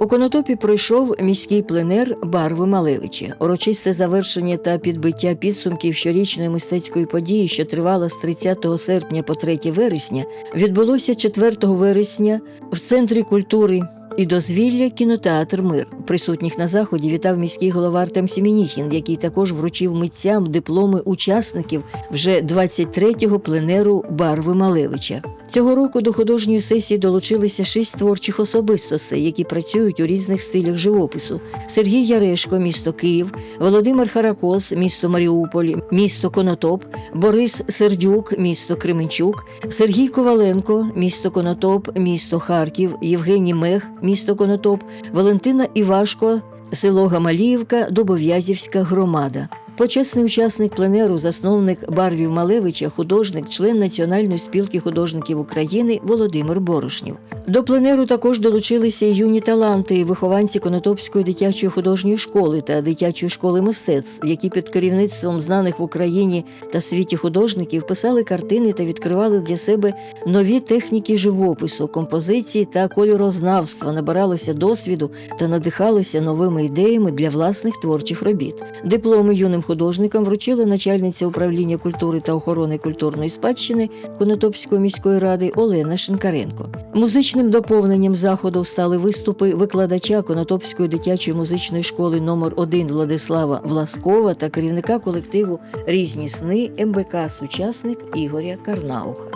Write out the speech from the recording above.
У Конотопі пройшов міський пленер Барви Малевича, урочисте завершення та підбиття підсумків щорічної мистецької події, що тривала з 30 серпня по 3 вересня, відбулося 4 вересня в центрі культури. І дозвілля кінотеатр Мир. Присутніх на заході вітав міський голова Артем Сімініхін, який також вручив митцям дипломи учасників вже 23-го пленеру Барви Малевича. Цього року до художньої сесії долучилися шість творчих особистостей, які працюють у різних стилях живопису: Сергій Ярешко, місто Київ, Володимир Харакос, місто Маріуполь, місто Конотоп, Борис Сердюк, місто Кременчук, Сергій Коваленко, місто Конотоп, місто Харків, Євгеній Мех, місто Конотоп, Валентина Івашко, село Гамаліївка, Добов'язівська громада. Почесний учасник пленеру, засновник Барвів Малевича, художник, член Національної спілки художників України Володимир Борошнів. До пленеру також долучилися юні таланти, вихованці Конотопської дитячої художньої школи та дитячої школи мистецтв, які під керівництвом знаних в Україні та світі художників писали картини та відкривали для себе нові техніки живопису, композиції та кольорознавства, набиралися досвіду та надихалися новими ідеями для власних творчих робіт. Дипломи юним художникам вручила начальниця управління культури та охорони культурної спадщини Конотопської міської ради Олена Шинкаренко. Музичним доповненням заходу стали виступи викладача Конотопської дитячої музичної школи номер 1 Владислава Власкова та керівника колективу Різні сни МБК Сучасник Ігоря Карнауха.